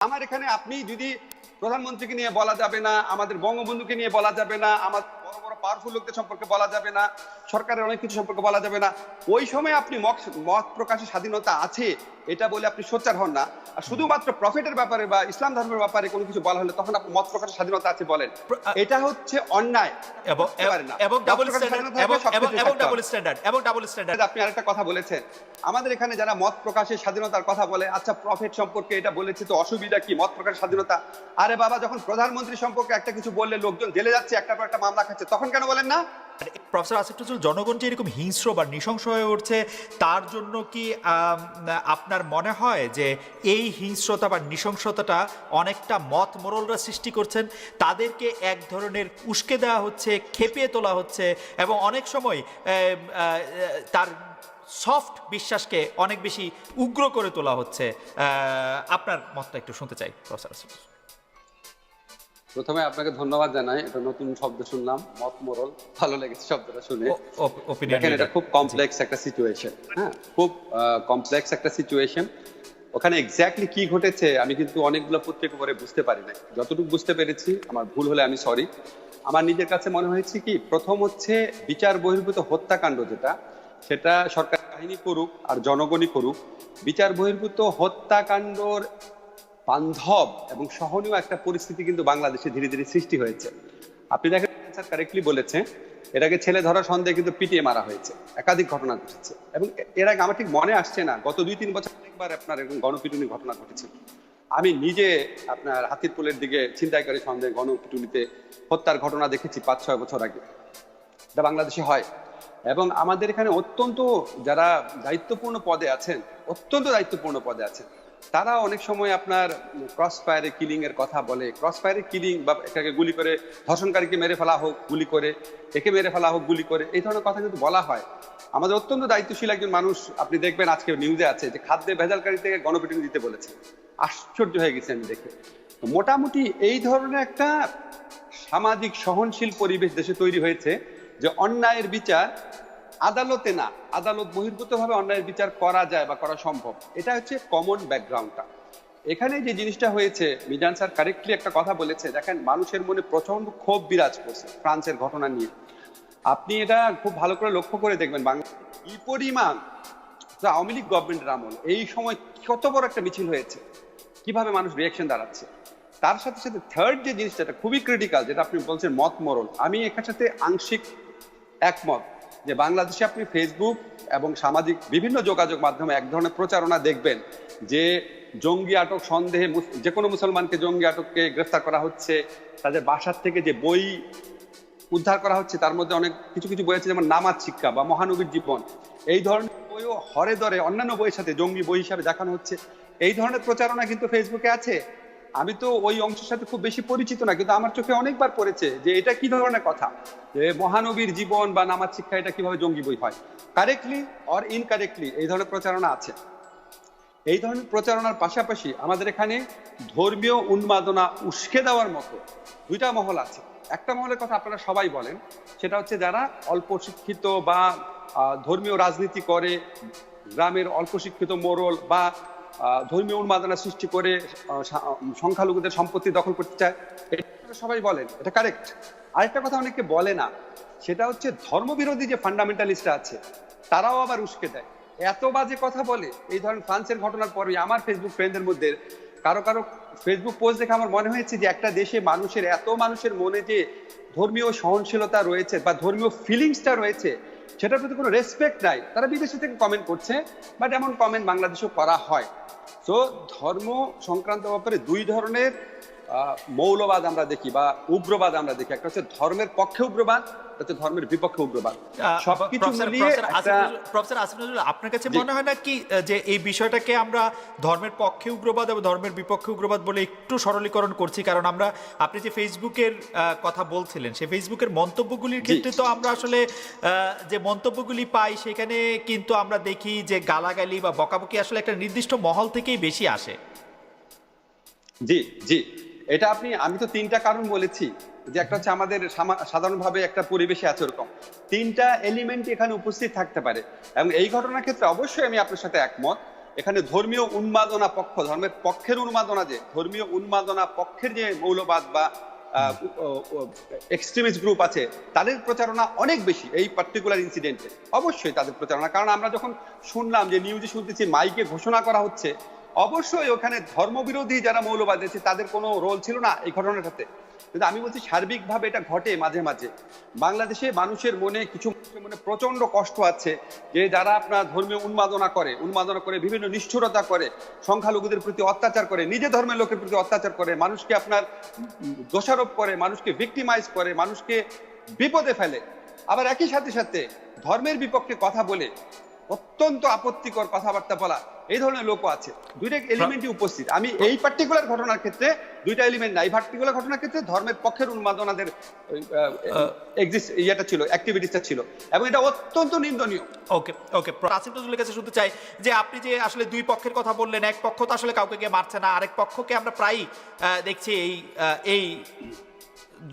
আমার এখানে আপনি যদি প্রধানমন্ত্রীকে নিয়ে বলা যাবে না, আমাদের বঙ্গবন্ধুকে নিয়ে বলা যাবে না, আমার বড় পাওয়ারফুল লোকদের সম্পর্কে বলা যাবে না সরকারের অনেক কিছু সম্পর্কে বলা যাবে না। ওই সময় আপনি মত- প্রকাশের স্বাধীনতা আছে এটা বলে আপনি সোচ্চার হন না। আর শুধুমাত্র প্রফিটের ব্যাপারে বা ইসলাম ধর্মের ব্যাপারে কোনো কিছু বলা হলে তখন আপনি মত প্রকাশের স্বাধীনতা আছে বলেন। এটা হচ্ছে অন্যায়। এবং স্ট্যান্ডার্ড ডাবল স্ট্যান্ডার্ড এবং ডাবল স্ট্যান্ডার্ড আপনি আরেকটা কথা বলেছেন। আমাদের এখানে যারা মত প্রকাশের স্বাধীনতার কথা বলে আচ্ছা প্রফিট সম্পর্কে এটা বলেছে তো অসুবিধা কি? মত প্রকাশের স্বাধীনতা? আরে বাবা যখন প্রধানমন্ত্রী সম্পর্কে একটা কিছু বললে লোকজন জেলে যাচ্ছে একটা পর একটা মামলা খাচ্ছে তখন কেন বলেন না? প্রফেসর আসিফ নজরুল, জনগণ যে এরকম হিংস্র বা নৃশংস হয়ে উঠছে, তার জন্য কি আপনার মনে হয় যে এই হিংস্রতা বা নৃশংসতাটা অনেকটা মত মোরলরা সৃষ্টি করছেন? তাদেরকে এক ধরনের উস্কে দেওয়া হচ্ছে, খেপিয়ে তোলা হচ্ছে, এবং অনেক সময় তার সফট বিশ্বাসকে অনেক বেশি উগ্র করে তোলা হচ্ছে। আপনার মতটা একটু শুনতে চাই, প্রফেসর আসিফ। প্রথমে আপনাকে ধন্যবাদ জানাই এটা নতুন শব্দ শুনলাম মত মোরল ভালো লেগেছে শব্দটা শুনে। দেখেন এটা খুব কমপ্লেক্স একটা সিচুয়েশন হ্যাঁ? খুব কমপ্লেক্স একটা সিচুয়েশন ওখানে এক্স্যাক্টলি কি ঘটেছে আমি কিন্তু অনেকগুলো পত্রিকা পরে বুঝতে পারি না যতটুকু বুঝতে পেরেছি আমার ভুল হলে আমি সরি আমার নিজের কাছে মনে হয়েছে কি প্রথম হচ্ছে বিচার বহির্ভূত হত্যাকাণ্ড যেটা সেটা সরকার বাহিনী করুক আর জনগণই করুক। বিচার বহির্ভূত হত্যাকাণ্ডর বান্ধব এবং সহনীয় একটা পরিস্থিতি কিন্তু বাংলাদেশে ধীরে ধীরে সৃষ্টি হয়েছে। আপনি দেখেন কারেক্টলি বলেছে, এর আগে ছেলে ধরা সন্দেহে কিন্তু পিটিয়ে মারা হয়েছে, একাধিক ঘটনা ঘটেছে এবং এর আগে আমার ঠিক মনে আসছে না, গত দুই তিন বছর অনেকবার আপনার এরকম গণপিটুনি ঘটনা ঘটেছে। আমি নিজে আপনার হাতিরপুলের দিকে ছিনতাইকারী সন্দেহে গণপিটুনিতে হত্যার ঘটনা দেখেছি পাঁচ, ছয় বছর আগে। এটা বাংলাদেশে হয়। এবং আমাদের এখানে অত্যন্ত যারা দায়িত্বপূর্ণ পদে আছেন, অত্যন্ত দায়িত্বপূর্ণ পদে আছেন তারা অনেক সময় আপনার ক্রস ফায়ারে কিলিং এর কথা বলে। ক্রস ফায়ারে কিলিং বা এটাকে গুলি করে, ধর্ষণকারীকে মেরে ফেলা হোক, গুলি করে, একে মেরে ফেলা হোক, গুলি করে, এই ধরনের কথা কিন্তু বলা হয়। আমাদের অত্যন্ত দায়িত্বশীল একজন মানুষ, আপনি দেখবেন আজকে নিউজে আছে যে খাদ্যে ভেজালকারী থেকে গণপিটুনি দিতে বলেছে। আশ্চর্য হয়ে গেছে আমি দেখে। মোটামুটি এই ধরনের একটা সামাজিক সহনশীল পরিবেশ দেশে তৈরি হয়েছে যে অন্যায়ের বিচার আদালতে না, আদালত বহির্ভূতভাবে অন্যায়ের বিচার করা যায় বা করা সম্ভব। এটা হচ্ছে কমন ব্যাকগ্রাউন্ডটা এখানে যে জিনিসটা হয়েছে, মিজান স্যার কারেক্টলি একটা কথা বলেছে, দেখেন মানুষের মনে প্রচণ্ড ক্ষোভ বিরাজ করছে ফ্রান্সের ঘটনা নিয়ে। আপনি এটা খুব ভালো করে লক্ষ্য করে দেখবেন বাংলা পরিমাণ আওয়ামী লীগ গভর্নমেন্টের আমল, এই সময় কত বড় একটা মিছিল হয়েছে, কীভাবে মানুষ রিয়াকশন দাঁড়াচ্ছে। তার সাথে সাথে থার্ড যে জিনিসটা খুবই ক্রিটিক্যাল যেটা আপনি বলছেন মত মরল আমি এখানে সাথে আংশিক একমত। যে বাংলাদেশে আপনি ফেসবুক এবং সামাজিক বিভিন্ন যোগাযোগ মাধ্যমে এক ধরনের প্রচারণা দেখবেন যে জঙ্গি আটক সন্দেহে যে কোনো মুসলমানকে জঙ্গি আটককে গ্রেফতার করা হচ্ছে, তাদের বাসার থেকে যে বই উদ্ধার করা হচ্ছে, তার মধ্যে অনেক কিছু কিছু বই আছে, যেমন নামাজ শিক্ষা বা মহানবীর জীবন। এই ধরনের বইও হরে দরে অন্যান্য বইয়ের সাথে জঙ্গি বই হিসাবে দেখানো হচ্ছে। এই ধরনের প্রচারণা কিন্তু ফেসবুকে আছে। আমি তো ওই অংশের সাথে খুব বেশি পরিচিত না, কিন্তু আমার চোখে অনেকবার পড়েছে যে এটা কি ধরনের কথা? যে মহানবীর জীবন বা নামাজ শিক্ষা এটা কীভাবে জঙ্গি বই হয়? কারেক্টলি অর ইনকারেক্টলি এই ধরনের প্রচারণা আছে। এই ধরনের প্রচারণার পাশাপাশি আমাদের এখানে ধর্মীয় উন্মাদনা উস্কে দেওয়ার মতো দুইটা মহল আছে। একটা মহলের কথা আপনারা সবাই বলেন, সেটা হচ্ছে যারা অল্প শিক্ষিত বা ধর্মীয় রাজনীতি করে, গ্রামের অল্প শিক্ষিত মোড়ল বা ধর্মীয় উন্মাদনা সৃষ্টি করে সংখ্যালঘুদের সম্পত্তি দখল করতে চায়। সবাই বলেন, এটা কারেক্ট আরেকটা কথা অনেকে বলে না, সেটা হচ্ছে ধর্মবিরোধী যে ফান্ডামেন্টালিস্টরা আছে, তারাও আবার উস্কে দেয়। এত বাজে কথা বলে, এই ধরনের ফ্রান্সের ঘটনার পরে আমার ফেসবুক ফ্রেন্ডদের মধ্যে কারও কারও ফেসবুক পোস্ট দেখে আমার মনে হয়েছে যে একটা দেশে মানুষের, এত মানুষের মনে যে ধর্মীয় সহনশীলতা রয়েছে বা ধর্মীয় ফিলিংসটা রয়েছে সেটার প্রতি কোনো রেসপেক্ট নাই। তারা বিদেশে থেকে কমেন্ট করছে বাট এমন কমেন্ট বাংলাদেশেও করা হয়। তো ধর্ম সংক্রান্ত ব্যাপারে দুই ধরনের মৌলবাদ আমরা দেখি বা উগ্রবাদ আমরা দেখি। একটা হচ্ছে ধর্মের পক্ষে উগ্রবাদ একটা ধর্মের বিপক্ষে উগ্রবাদ। সবকিছু মিলিয়ে প্রফেসর আপনার কাছে মনে হয় না কি যে এই বিষয়টাকে আমরা ধর্মের পক্ষে উগ্রবাদ এবং ধর্মের বিপক্ষে উগ্রবাদ বলে একটু সরলীকরণ করছি? কারণ আমরা আপনি যে ফেসবুকের কথা বলছিলেন সেই ফেসবুকের মন্তব্যগুলির ক্ষেত্রে তো আমরা আসলে আহ, যে মন্তব্যগুলি পাই সেখানে কিন্তু আমরা দেখি যে গালাগালি বা বকাবকি আসলে একটা নির্দিষ্ট মহল থেকেই বেশি আসে। জি জি। এটা আপনি, আমি তো তিনটা কারণ বলেছি যে একটা হচ্ছে আমাদের সাধারণভাবে একটা পরিবেশে আছে ওরকম। তিনটা এলিমেন্ট এখানে উপস্থিত থাকতে পারে। এবং এই ঘটনার ক্ষেত্রে অবশ্যই আমি আপনার সাথে একমত। এখানে ধর্মীয় উন্মাদনা পক্ষ, ধর্মের পক্ষের উন্মাদনা যে, ধর্মীয় উন্মাদনা পক্ষের যে মৌলবাদ বা এক্সট্রিমিস্ট গ্রুপ আছে, তাদের প্রচারণা অনেক বেশি এই পার্টিকুলার ইনসিডেন্টে অবশ্যই তাদের প্রচারণা। কারণ আমরা যখন শুনলাম যে নিউজে শুনতেছি মাইকে ঘোষণা করা হচ্ছে অবশ্যই ওখানে ধর্মবিরোধী যারা মৌলবাদ আছে তাদের কোনো রোল ছিল না এই ঘটনাটাতে কিন্তু আমি বলছি, সার্বিকভাবে এটা ঘটে মাঝে মাঝে। বাংলাদেশে মানুষের মনে কিছু মনে প্রচণ্ড কষ্ট আছে যে যারা আপনার ধর্মীয় উন্মাদনা করে উন্মাদনা করে, বিভিন্ন নিষ্ঠুরতা করে, সংখ্যালঘুদের প্রতি অত্যাচার করে, নিজে ধর্মের লোকের প্রতি অত্যাচার করে, মানুষকে আপনার দোষারোপ করে, মানুষকে ভিক্টিমাইজ করে, মানুষকে বিপদে ফেলে। আবার একই সাথে সাথে ধর্মের বিপক্ষে কথা বলে অত্যন্ত আপত্তিকর কথাবার্তা বলা। এই ধরনের লোকও আছে। দুইটা এলিমেন্টই উপস্থিত। আমি এই পার্টিকুলার ঘটনার ক্ষেত্রে দুইটা এলিমেন্ট নাই। পার্টিকুলার ঘটনার ক্ষেত্রে ধর্মের পক্ষের উন্মাদনাদের এক্সিস্ট ইয়েটা ছিল অ্যাক্টিভিটিসটা ছিল। এবং এটা অত্যন্ত নিন্দনীয়। ওকে ওকে। আসিফ নজরুলের কাছে শুনতে চাই যে আপনি যে আসলে দুই পক্ষের কথা বললেন এক পক্ষ তো আসলে কাউকে গিয়ে মারছে না আরেক পক্ষকে আমরা প্রায়ই দেখছি এই এই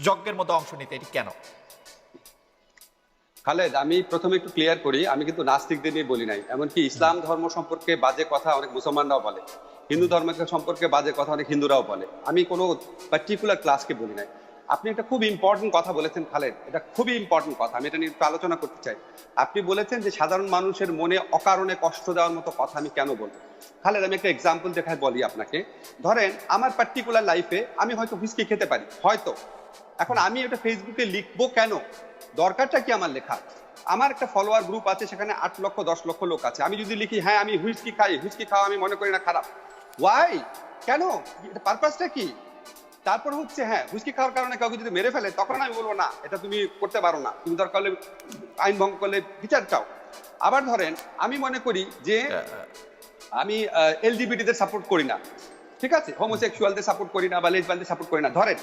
যজ্ঞের মধ্যে অংশ নিতে এটি কেন? খালেদ আমি প্রথমে একটু ক্লিয়ার করি আমি কিন্তু নাস্তিকদের নিয়ে বলি নাই। এমনকি ইসলাম ধর্ম সম্পর্কে বাজে কথা অনেক মুসলমানরাও বলে। হিন্দু ধর্ম সম্পর্কে বাজে কথা অনেক হিন্দুরাও বলে। আমি কোনো পার্টিকুলার ক্লাসকে বলি নাই। আপনি একটা খুব ইম্পর্টেন্ট কথা বলেছেন খালেদ। এটা খুবই ইম্পর্টেন্ট কথা। আমি এটা নিয়ে একটু আলোচনা করতে চাই। আপনি বলেছেন যে সাধারণ মানুষের মনে অকারণে কষ্ট দেওয়ার মতো কথা আমি কেন বলব? খালেদ আমি একটা এক্সাম্পল দেখায় বলি আপনাকে। ধরেন আমার পার্টিকুলার লাইফে আমি হয়তো হুইস্কি খেতে পারি। হয়তো। এখন আমি এটা ফেসবুকে লিখব কেন? দরকারটা কি আমার লেখা আমার একটা ফলোয়ার গ্রুপ আছে সেখানে আট লক্ষ দশ লক্ষ লোক আছে। আমি যদি লিখি হ্যাঁ আমি হুইস্কি খাই হুইস্কি খাওয়া আমি মনে করি না খারাপ। ওয়াই কেন? পারপাসটা কি? তারপর হচ্ছে হ্যাঁ হুইস্কি খাওয়ার কারণে কাউকে যদি মেরে ফেলে তখন আমি বলব না এটা তুমি করতে পারো না। তুমি দরকার হলে আইন ভঙ্গ করলে বিচার চাও। আবার ধরেন আমি মনে করি যে আমি এলজিবিটিদের সাপোর্ট করি না। ঠিক আছে? হোমোসেক্সুয়ালদের সাপোর্ট করি না বা লেসবানদের সাপোর্ট করি না ধরেন।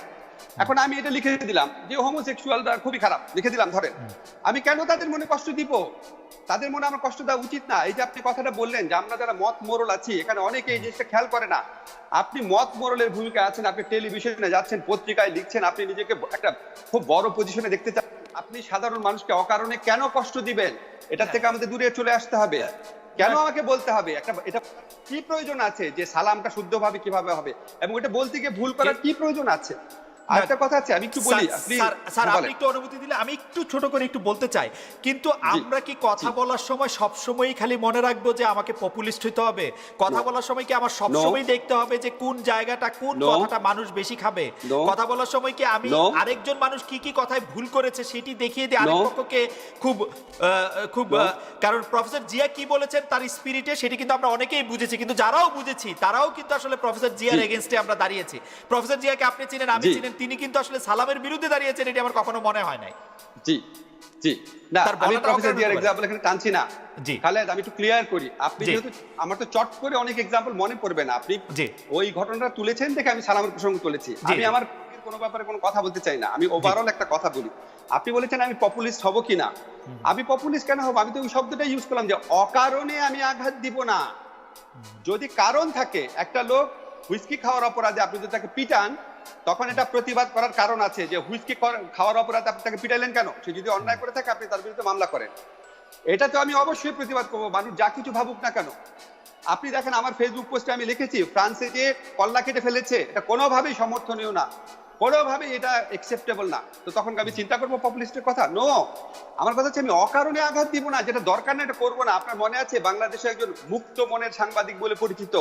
এখন আমি এটা লিখে দিলাম যে হোমোসেক্সুয়ালরা খুবই খারাপ লিখে দিলাম ধরেন। আমি কেন তাদের মনে কষ্ট দিব? তাদের মনে আমার কষ্ট দেওয়া উচিত না। এই যে আপনি কথাটা বললেন যে আমরা যারা মত মোরল আছি এখানে অনেকে এই জিনিসটা খেয়াল করে না। আপনি মত মোরলের ভূমিকা আছেন আপনি টেলিভিশনে যাচ্ছেন পত্রিকায় লিখছেন আপনি নিজেকে একটা খুব বড় পজিশনে দেখতে চান। আপনি সাধারণ মানুষকে অকারণে কেন কষ্ট দিবেন? এটার থেকে আমাদের দূরে চলে আসতে হবে। কেন আমাকে বলতে হবে? একটা এটা কি প্রয়োজন আছে যে সালামটা শুদ্ধভাবে কীভাবে হবে? এবং এটা বলতে গিয়ে ভুল করার কি প্রয়োজন আছে? আর একটা কথা আছে আমি একটু বলি স্যার, আপনি। একটু অনুমতি দিলে আমি একটু ছোট করে একটু বলতে চাই। কিন্তু আমরা কি কথা বলার সময় সব সময়ই খালি মনে রাখব যে আমাকে পপুলিস্ট হইতে হবে? কথা বলার সময় কি আমার সব সময় দেখতে হবে যে কোন জায়গাটা কোন কথাটা মানুষ বেশি খাবে? কথা বলার সময় কি আমি আরেকজন মানুষ কি কি কথায় ভুল করেছে সেটি দেখিয়ে দিয়ে আরেক পক্ষকে খুব খুব কারণ প্রফেসর জিয়া কি বলেছেন তার স্পিরিটে সেটি কিন্তু আমরা অনেকেই বুঝেছি কিন্তু যারাও বুঝেছি তারাও কিন্তু আসলে প্রফেসর জিয়ার। এগেনস্টে আমরা দাঁড়িয়েছি। প্রফেসর জিয়াকে আপনি চিনেন আমি। চিনেন তিনি কিন্তু আসলে সালামের বিরুদ্ধে দাঁড়িয়েছেন এটি আমার কখনো মনে হয় নাই। জি জি। না আমি প্রফেসর হতে এক্সাম্পল এখানে টানছি না। জি। খালেদ আমি একটু ক্লিয়ার করি। আপনি যেহেতু আমার তো চট করে অনেক এক্সাম্পল মনে পড়বে না। আপনি। ওই ঘটনাটা তুলেছেন দেখে আমি সালামের প্রসঙ্গ তুলেছি। আমি আমার কোনো ব্যাপারে কোনো কথা বলতে চাই না। আমি ওভারঅল একটা কথা বলি। আপনি বলেছেন আমি পপুলিস্ট হব কিনা আমি পপুলিস্ট কেন হব? আমি তো ওই শব্দটাই ইউজ করলাম যে অকারণে আমি আঘাত দিব না। যদি কারণ থাকে একটা লোক হুইস্কি খাওয়ার অপরাধে আপনি যদি তাকে পিটান তখন এটা প্রতিবাদ করার কারণ আছে যে হুইস্কি খাওয়ার অপরাধে আপনি তাকে পিটাইলেন কেন? সে যদি অন্যায় করে থাকে, আপনি তার বিরুদ্ধে মামলা করেন। এটা তো আমি অবশ্যই প্রতিবাদ করব। মানুষ যা কিছু ভাবুক না কেন। আপনি দেখেন, আমার ফেসবুক পোস্টে আমি লিখেছি, ফ্রান্সে যে কল্লা কেটে ফেলেছে, এটা কোনোভাবেই সমর্থনীয় না। কোনোভাবেই এটা একসেপ্টেবল না। তো তখন আমি চিন্তা করব পপুলিস্টের কথা। নো আমার কথা হচ্ছে আমি অকারণে আঘাত দিব না। যেটা দরকার না এটা করব না। আপনার মনে আছে বাংলাদেশে একজন মুক্ত মনের সাংবাদিক বলে পরিচিত?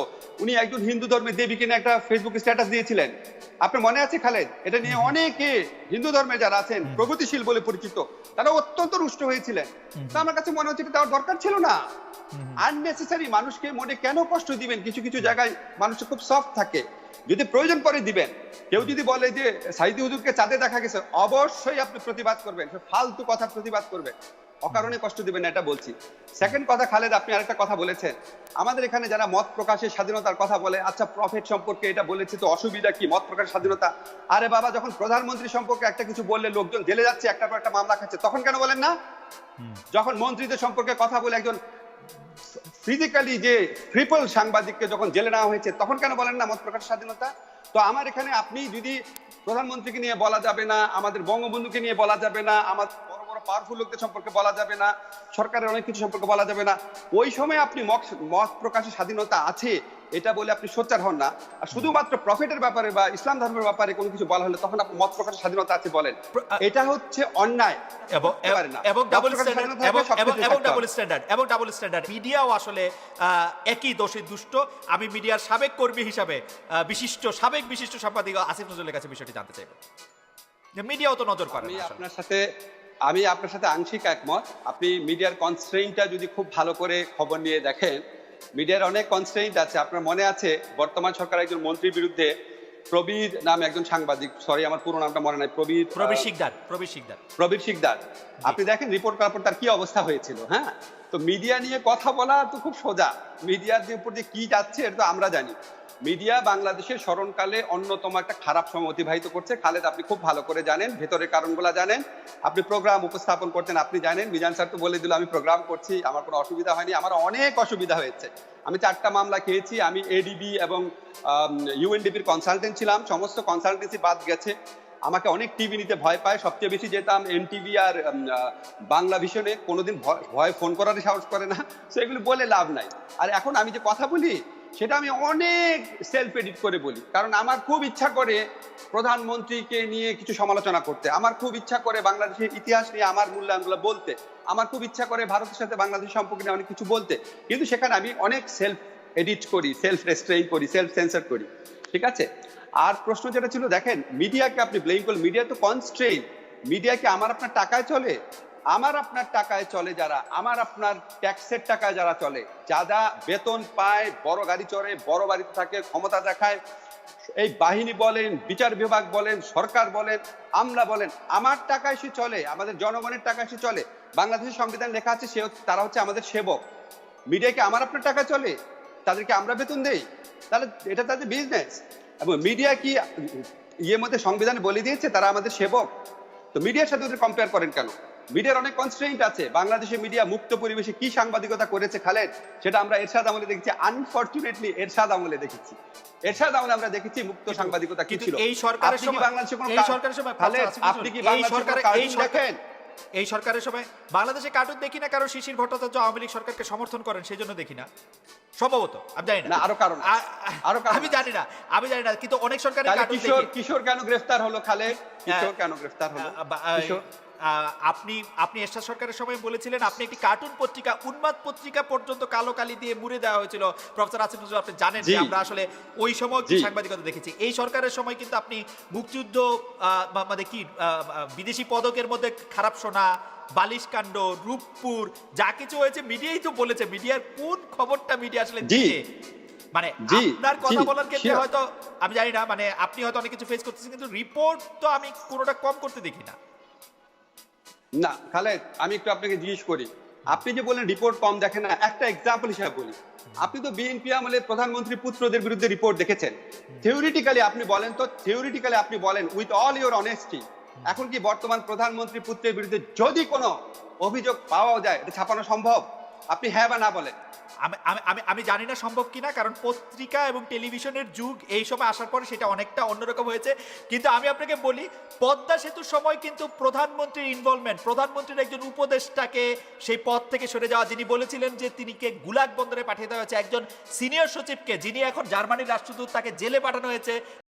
উনি একজন হিন্দু ধর্মের দেবীকে নিয়ে একটা ফেসবুক স্ট্যাটাস দিয়েছিলেন। আপনার মনে আছে খালেদ? এটা নিয়ে অনেকে হিন্দু ধর্মে যারা আছেন প্রগতিশীল বলে পরিচিত তারা অত্যন্ত রুষ্ট হয়েছিলেন। তা আমার কাছে মনে হচ্ছে দেওয়ার দরকার ছিল না। আননেসেসারি মানুষকে মনে কেন কষ্ট দিবেন? কিছু কিছু জায়গায় মানুষ খুব সফট থাকে। যদি প্রয়োজন পরে দিবেন কেউ যদি বলে যে সাইদি হুজুরকে চাঁদে দেখা গেছে অবশ্যই আপনি প্রতিবাদ করবেন ফালতু কথা প্রতিবাদ করবেন অকারণে কষ্ট দিবেন না এটা বলছি। সেকেন্ড কথা খালেদ আপনি আরেকটা কথা বলেছেন। আমাদের এখানে যারা মত প্রকাশের স্বাধীনতার কথা বলে আচ্ছা প্রফেট সম্পর্কে এটা বলেছে তো অসুবিধা কি মত প্রকাশের স্বাধীনতা? আরে বাবা যখন প্রধানমন্ত্রী সম্পর্কে একটা কিছু বললে লোকজন জেলে যাচ্ছে একটা পর একটা মামলা খাচ্ছে তখন কেন বলেন না? যখন মন্ত্রীদের সম্পর্কে কথা বলে একজন ফিজিক্যালি যে ট্রিপল সাংবাদিককে যখন জেলে নেওয়া হয়েছে, তখন কেন বলেন না মত প্রকাশ স্বাধীনতা? তো আমার এখানে আপনি যদি প্রধানমন্ত্রীকে নিয়ে বলা যাবে না, আমাদের বঙ্গবন্ধুকে নিয়ে বলা যাবে না বড় পাওয়ারফুল লোকদের সম্পর্কে বলা যাবে না সরকারের অনেক কিছু সম্পর্কে বলা যাবে না। ওই সময় আপনি মত মত প্রকাশের স্বাধীনতা আছে এটা বলে আপনি সোচ্চার হন না। আর শুধুমাত্র প্রফিটের ব্যাপারে বা ইসলাম ধর্মের ব্যাপারে কোনো কিছু বলা হলে তখন আপনি মত প্রকাশের স্বাধীনতা আছে বলেন। এটা হচ্ছে অন্যায়। এবং ডাবল স্ট্যান্ডার্ড এবং ডাবল স্ট্যান্ডার্ড এবং ডাবল স্ট্যান্ডার্ড মিডিয়াও আসলে একই দোষী দুষ্ট। আমি মিডিয়ার সাবেক কর্মী হিসাবে বিশিষ্ট সাবেক বিশিষ্ট সাংবাদিক আসিফ নজরুলের কাছে বিষয়টি জানতে চাইব। মিডিয়াও তো নজর করে। আপনার সাথে আমি আপনার সাথে আংশিক একমত। আপনি মিডিয়ার কনস্ট্রেইনটা যদি খুব ভালো করে খবর নিয়ে দেখেন মিডিয়ার অনেক কনস্ট্রেইন্ট আছে। আপনার মনে আছে বর্তমান সরকার একজন মন্ত্রীর বিরুদ্ধে প্রবীর নামে একজন সাংবাদিক সরি আমার পুরো নামটা মনে নাই প্রবীর প্রবীর শিকদার প্রবীর শিকদার। প্রবীর শিকদার। আপনি দেখেন রিপোর্ট করার পর তার কি অবস্থা হয়েছিল হ্যাঁ? তো মিডিয়া নিয়ে কথা বলা তো খুব সোজা। মিডিয়ার যে উপর দিয়ে কি যাচ্ছে এটা তো আমরা জানি। মিডিয়া বাংলাদেশের স্মরণকালে অন্যতম একটা খারাপ সময় অতিবাহিত করছে। খালেদ, আপনি খুব ভালো করে জানেন, ভেতরের কারণগুলো জানেন। আপনি প্রোগ্রাম উপস্থাপন করতেন, আপনি জানেন। মিজান স্যার তো বলে দিল, আমি প্রোগ্রাম করছি, আমার কোনো অসুবিধা হয়নি, আমার অনেক অসুবিধা হয়েছে। আমি চারটা মামলা খেয়েছি, আমি এডিবি এবং ইউএনডিপির কনসালটেন্ট ছিলাম, সমস্ত কনসালটেন্সি বাদ গেছে। আমাকে অনেক টিভি নিতে ভয় পায়, সবচেয়ে বেশি যেতাম এনটিভি আর বাংলা ভিশনে কোনোদিন ভয়- ফোন করার সাহস করে না। সেগুলো বলে লাভ নাই। আর এখন আমি যে কথা বলি সেটা আমি অনেক সেলফ এডিট করে বলি। কারণ আমার খুব ইচ্ছা করে প্রধানমন্ত্রীকে নিয়ে কিছু সমালোচনা করতে। আমার খুব ইচ্ছা করে বাংলাদেশের ইতিহাস নিয়ে, আমার মূল্যায়নগুলো বলতে। আমার খুব ইচ্ছা করে ভারতের সাথে বাংলাদেশের সম্পর্কে নিয়ে অনেক কিছু বলতে। কিন্তু সেখানে আমি অনেক সেলফ এডিট করি সেলফ রেস্ট্রেইন করি সেলফ সেন্সার করি। ঠিক আছে? আর প্রশ্ন যেটা ছিল, দেখেন মিডিয়াকে আপনি ব্লেম করলেন। মিডিয়া তো কনস্ট্রেইন মিডিয়া কি আমার আপনার টাকায় চলে? আমার আপনার টাকায় চলে যারা, আমার আপনার ট্যাক্সের টাকায় যারা চলে, যারা বেতন পায়, বড় গাড়ি চড়ে, বড় বাড়িতে থাকে, ক্ষমতা দেখায়, এই বাহিনী বলেন, বিচার বিভাগ বলেন, সরকার বলেন, আমলা বলেন, আমার টাকায় সে চলে, আমাদের জনগণের টাকায় সে চলে। বাংলাদেশের সংবিধান লেখা আছে, সে তারা হচ্ছে আমাদের সেবক। মিডিয়া কি আমার আপনার টাকা চলে? তাদেরকে আমরা বেতন দেই? তাহলে এটা তাদের বিজনেস এবং মিডিয়া কি ইয়ে মধ্যে সংবিধানে বলে দিয়েছে, তারা আমাদের সেবক? তো মিডিয়ার সাথে ওদের কম্পেয়ার করেন কেন? মিডিয়ার অনেক কনস্ট্রেইন্ট আছে। বাংলাদেশের মিডিয়া মুক্ত পরিবেশে কি সাংবাদিকতা করেছে খালেদ সেটা আমরা এরশাদ আমলে দেখেছি। আনফরচুনেটলি এরশাদ আমলে দেখেছি। এরশাদ আমলে আমরা দেখেছি মুক্ত সাংবাদিকতা কি ছিল। এই সরকারের সময় বাংলাদেশে কোনো এই সরকারের সময় খালেদ, আপনি কি এই বাংলাদেশে দেখেন? এই সরকারের সময় বাংলাদেশে কার্টুন দেখি না কারণ শিশির ভট্টাচার্য আওয়ামী লীগ সরকারকে সমর্থন করেন সেই জন্য দেখি না। সম্ভবত আমি জানি না। আরও কারণ আরও আমি জানি না আমি জানি না কিন্তু অনেক সরকারি তাহলে কার্টুন কিশোর কিশোর কেন গ্রেফতার হলো খালেদ? কিশোর হ্যাঁ। কেন গ্রেফতার হলো? কিশোর আপনি আপনি এরশাদ সরকারের সময় বলেছিলেন আপনি একটি কার্টুন পত্রিকা উন্মাদ পত্রিকা পর্যন্ত কালো কালি দিয়ে মুড়ে দেওয়া হয়েছিল। প্রফেসর আসিফ নজরুল আপনি জানেন যে আমরা আসলে ওই সময় সাংবাদিকতা দেখেছি। এই সরকারের সময় কিন্তু আপনি মুক্তিযুদ্ধ মানে কি বিদেশি পদকের মধ্যে খারাপ শোনা বালিশ কাণ্ড রূপপুর যা কিছু হয়েছে মিডিয়াই তো বলেছে। মিডিয়ার কোন খবরটা মিডিয়া আসলে জি। দিচ্ছে মানে আপনার কথা বলার ক্ষেত্রে হয়তো আমি জানি না মানে আপনি হয়তো অনেক কিছু ফেস করতেছেন কিন্তু রিপোর্ট তো আমি কোনোটা কম করতে দেখি না। না, খালেদ, আমি একটু আপনাকে জিজ্ঞেস করি। আপনি যে বলেন রিপোর্ট কম দেখেন না, একটা এক্সাম্পল হিসাবে বলি। আপনি তো বিএনপি আমলে প্রধানমন্ত্রী পুত্রদের বিরুদ্ধে রিপোর্ট দেখেছেন। থিওরিটিক্যালি আপনি বলেন তো থিওরিটিক্যালি আপনি বলেন উইথ অল ইওর অনেস্টি এখন কি বর্তমান প্রধানমন্ত্রী পুত্রের বিরুদ্ধে যদি কোনো অভিযোগ পাওয়া যায়, এটা ছাপানো সম্ভব? আপনি হ্যাঁ বা না বলেন। আমি আমি জানি না সম্ভব কিনা, কারণ পত্রিকা এবং টেলিভিশনের যুগ এই সময় আসার পরে সেটা অনেকটা অন্যরকম হয়েছে। কিন্তু আমি আপনাকে বলি, পদ্মা সেতুর সময় কিন্তু প্রধানমন্ত্রীর ইনভলভমেন্ট প্রধানমন্ত্রীর একজন উপদেষ্টাকে সেই পদ থেকে সরে যাওয়া, যিনি বলেছিলেন যে তিনিকে গুলাগ বন্দরে পাঠিয়ে দেওয়া হয়েছে। একজন সিনিয়র সচিবকে, যিনি এখন জার্মানির রাষ্ট্রদূত, তাকে জেলে পাঠানো হয়েছে।